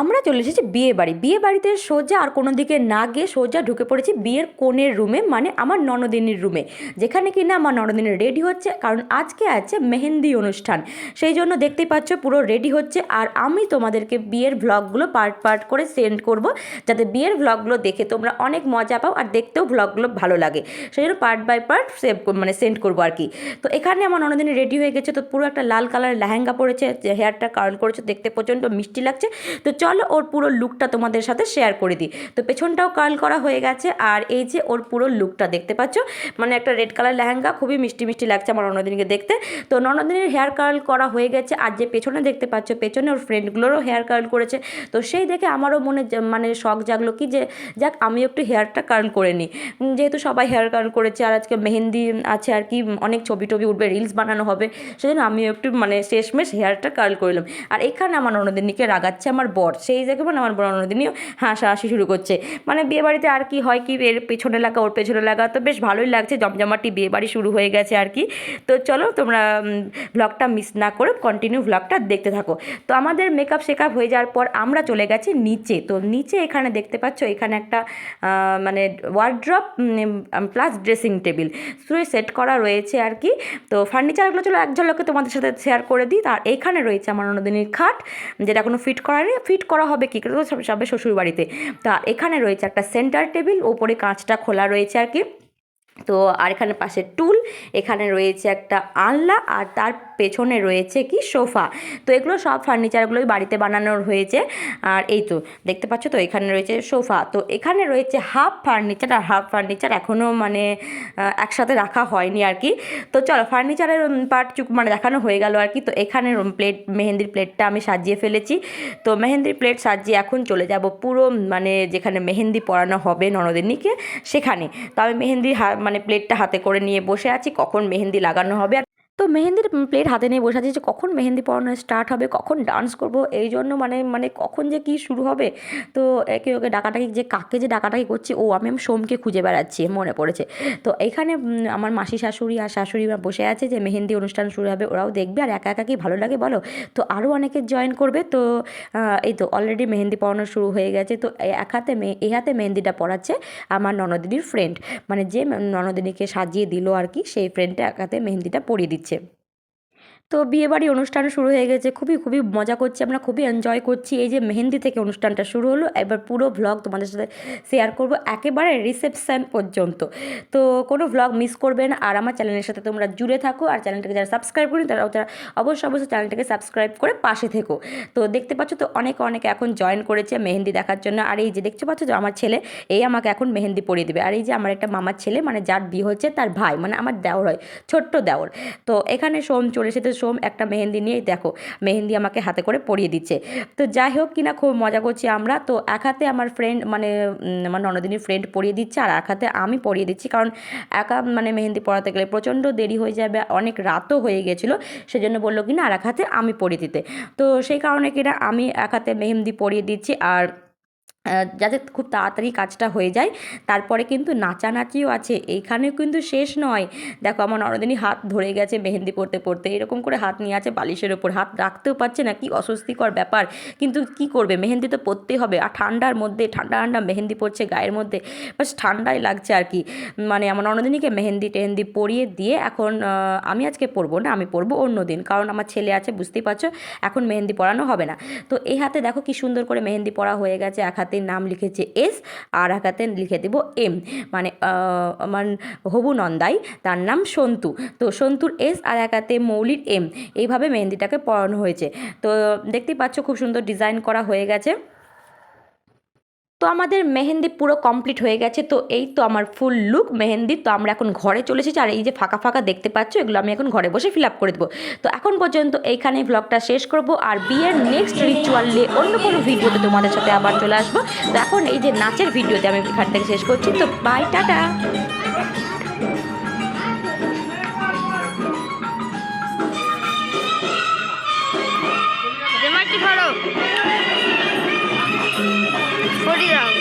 আমরা চলে এসেছি বিয়ে বাড়ি। বিয়ে বাড়িতে সোজা আর কোনো দিকে না গিয়ে সোজা ঢুকে পড়েছি বিয়ের কোণের রুমে মানে আমার ননদিনীর রুমে। যেখানে কি না আমার ননদিনী রেডি হচ্ছে, কারণ আজকে আছে মেহেন্দি অনুষ্ঠান। সেই জন্য দেখতেই পাচ্ছ পুরো রেডি হচ্ছে। আর আমি তোমাদেরকে বিয়ের ভ্লগগুলো পার্ট পার্ট করে সেন্ড করব, যাতে বিয়ের ভ্লগগুলো দেখে তোমরা অনেক মজা পাও আর দেখতেও ভ্লগগুলো ভালো লাগে। সেই জন্য পার্ট বাই পার্ট সেভ মানে সেন্ড করব আর কি। তো এখানে আমার ননদিনী রেডি হয়ে গেছে। তো পুরো একটা লাল কালার লেহেঙ্গা পরেছে হেয়ারটা কার্ল করেছে, দেখতে প্রচণ্ড মিষ্টি লাগছে। তো চলো ওর পুরো লুকটা তোমাদের সাথে শেয়ার করে দিই। তো পেছনটাও কার্ল করা হয়ে গেছে, আর এই যে ওর পুরো লুকটা দেখতে পাচ্ছ মানে একটা রেড কালার লেহেঙ্গা, খুবই মিষ্টি মিষ্টি লাগছে আমার ননদিনীকে দেখতে। তো ননদিনীর হেয়ার কার্ল করা হয়ে গেছে, আর যে পেছনে দেখতে পাচ্ছ, পেছনে ওর ফ্রেন্ডগুলোরও হেয়ার কার্ল করেছে। তো সেই দেখে আমারও মনে মানে শখ জাগলো কি যে, যাক আমি একটু হেয়ারটা কার্ল করে নিই। যেহেতু সবাই হেয়ার কার্ল করেছে, আর আজকে মেহেন্দি আছে আর কি অনেক ছবি টবি উঠবে রিলস বানানো হবে, সেজন্য আমিও একটু মানে শেষমেশ হেয়ারটা কার্ল করলাম আর এখানে আমার ননদিনীকে রাগাচ্ছে আমার বর। সেই দেখে মানে আমার বড় ননদিনীও হাসাহাসি শুরু করছে। মানে বিয়ে বাড়িতে আর কি হয় কি, এর পেছনে লাগা, ওর পেছনে লাগা তো বেশ ভালোই লাগছে। জমজমাটি বিয়ে বাড়ি শুরু হয়ে গেছে আর কি। তো চলো তোমরা ভ্লগটা মিস না করে কন্টিনিউ ভ্লগটা দেখতে থাকো। তো আমাদের মেকআপ শেকআপ হয়ে যাওয়ার পর আমরা চলে গেছি নিচে। তো নিচে এখানে দেখতে পাচ্ছ এখানে একটা মানে ওয়ার্ড্রপ প্লাস ড্রেসিং টেবিল শুধু সেট করা রয়েছে আর কি। তো ফার্নিচারগুলো চলো এক ঝলকে তোমাদের সাথে শেয়ার করে দিই। আর এখানে রয়েছে আমার ননদিনীর খাট, যেটা কোনো ফিট করা নেই ফিট করা হবে কী করে? তো সবে শ্বশুরবাড়িতে। তা এখানে রয়েছে একটা সেন্টার টেবিল ওপরে কাঁচটা খোলা রয়েছে আর কি। তো আর এখানে পাশে টুল, এখানে রয়েছে একটা আনলা আর তার পেছনে রয়েছে কি সোফা। তো এগুলো সব ফার্নিচারগুলোই বাড়িতে বানানোর হয়েছে। আর এই তো, দেখতে পাচ্ছ তো এখানে রয়েছে সোফা। তো এখানে রয়েছে হাফ ফার্নিচার আর হাফ ফার্নিচার এখনও মানে একসাথে রাখা হয়নি আর কি। তো চলো ফার্নিচারের পার্ট চুক মানে দেখানো হয়ে গেল আর কি। তো এখানে প্লেট মেহেন্দির প্লেটটা আমি সাজিয়ে ফেলেছি। তো মেহেন্দির প্লেট সাজিয়ে এখন চলে যাব পুরো মানে যেখানে মেহেন্দি পরানো হবে ননদিনীকে, সেখানে। তো আমি মেহেন্দির মানে প্লেটটা হাতে করে নিয়ে বসে আছি কখন মেহেন্দি লাগানো হবে তো মেহেন্দির প্লেট হাতে নিয়ে বসে আছে যে কখন মেহেন্দি পড়ানো স্টার্ট হবে, কখন ডান্স করব, এই জন্য মানে মানে কখন যে কি শুরু হবে? তো একে ওকে ডাকাটাকি যে কাকে যে ডাকাটাকি করছি, ও আমি সোমকে খুঁজে বেড়াচ্ছি, মনে পড়েছে। তো এখানে আমার মাসি শাশুড়ি আর শাশুড়ি বসে আছে যে মেহেন্দি অনুষ্ঠান শুরু হবে, ওরাও দেখবে, আর একা একা কি ভালো লাগে বলো? তো আরও অনেকে জয়েন করবে, তো এই তো অলরেডি মেহেন্দি পড়ানো শুরু হয়ে গেছে, তো এ- এক হাতে মে এই হাতে মেহেন্দিটা পড়াচ্ছে আমার ননদিনীর ফ্রেন্ড মানে যে ননদিনীকে সাজিয়ে দিল আর কি, সেই ফ্রেন্ডটা এক হাতে মেহেন্দিটা পরিয়ে দিচ্ছে। світі. তো বিয়েবাড়ি অনুষ্ঠান শুরু হয়ে গেছে। খুবই খুবই মজা করছি আমরা, খুবই এনজয় করছি। এই যে মেহেন্দি থেকে অনুষ্ঠানটা শুরু হলো, এবার পুরো ভ্লগ তোমাদের সাথে শেয়ার করব একেবারে রিসেপশান পর্যন্ত। তো কোনো ভ্লগ মিস করবে না। আর আমার চ্যানেলের সাথে তোমরা জুড়ে থাকো। আর চ্যানেলটাকে যারা সাবস্ক্রাইব করি তারা তারা অবশ্যই অবশ্যই চ্যানেলটাকে সাবস্ক্রাইব করে পাশে থেকো। তো দেখতে পাচ্ছ তো অনেকে অনেকে এখন জয়েন করেছে মেহেন্দি দেখার জন্য। আর এই যে দেখতে পাচ্ছ যে আমার ছেলে, এই আমাকে এখন মেহেন্দি পরিয়ে দেবে। আর এই যে আমার একটা মামার ছেলে মানে যার বিয়ে হচ্ছে তার ভাই মানে আমার দেওর হয়, ছোট্ট দেওর। তো এখানে সোম চলে এসেছে সোম একটা মেহেন্দি নিয়েই দেখো, মেহেন্দি আমাকে হাতে করে পরিয়ে দিচ্ছে। তো যাই হোক কিনা খুব মজা করছি আমরা। তো এক হাতে আমার ফ্রেন্ড মানে আমার ননদিনীর ফ্রেন্ড পরিয়ে দিচ্ছে, আর এক হাতে আমি পরিয়ে দিচ্ছি। কারণ একা মানে মেহেন্দি পরাতে গেলে প্রচণ্ড দেরি হয়ে যাবে, অনেক রাতও হয়ে গেছিল। সেজন্য বলল কিনা, আর এক হাতে আমি পরিয়ে দিতে। তো সেই কারণে কিনা আমি এক হাতে মেহেন্দি পরিয়ে দিচ্ছি, আর যাতে খুব তাড়াতাড়ি কাজটা হয়ে যায়। তারপরে কিন্তু নাচানাচিও আছে। এইখানেও কিন্তু শেষ নয়। দেখো আমার নরদিনী হাত ধরে গেছে মেহেন্দি পড়তে পড়তে এরকম করে হাত নিয়ে আছে বালিশের ওপর। হাত রাখতেও পারছে না। কি অস্বস্তিকর ব্যাপার। কিন্তু কি করবে? মেহেন্দি তো পড়তেই হবে। আর ঠান্ডার মধ্যে, ঠান্ডা ঠান্ডা মেহেন্দি পড়ছে গায়ের মধ্যে। বাস ঠান্ডাই লাগছে আর কি। মানে আমার ননদিনীকে মেহেন্দি টেহেন্দি পরিয়ে দিয়ে এখন আমি আজকে পরবো না, আমি পরবো অন্য দিন। কারণ আমার ছেলে আছে, বুঝতেই পারছ? এখন মেহেন্দি পরানো হবে না। তো এই হাতে দেখো কি সুন্দর করে মেহেন্দি পরা হয়ে গেছে এক হাতে। নাম লিখেছে এস, আর এক হাতে লিখে দেবো এম। মানে আমার হবু নন্দাই, তার নাম সন্তু। তো সন্তুর এস আর এক হাতে মৌলির এম। এইভাবে মেহেন্দিটাকে পরানো হয়েছে। তো দেখতেই পাচ্ছ খুব সুন্দর ডিজাইন করা হয়ে গেছে। তো আমাদের মেহেন্দি পুরো কমপ্লিট হয়ে গেছে, তো এই তো আমার ফুল লুক মেহেন্দি। তো আমরা এখন ঘরে চলে এসেছি, আর এই যে ফাঁকা ফাঁকা দেখতে পাচ্ছ, এগুলো আমি এখন ঘরে বসে ফিল আপ করে দেবো। তো এখন পর্যন্ত এইখানে ব্লগটা শেষ করব, আর বিয়ের নেক্সট রিচুয়াল নিয়ে অন্য কোনো ভিডিওতে তোমাদের সাথে আবার চলে আসব। তো এখন এই যে নাচের ভিডিওতে আমি এখান থেকে শেষ করছি, তো bye tata. What do you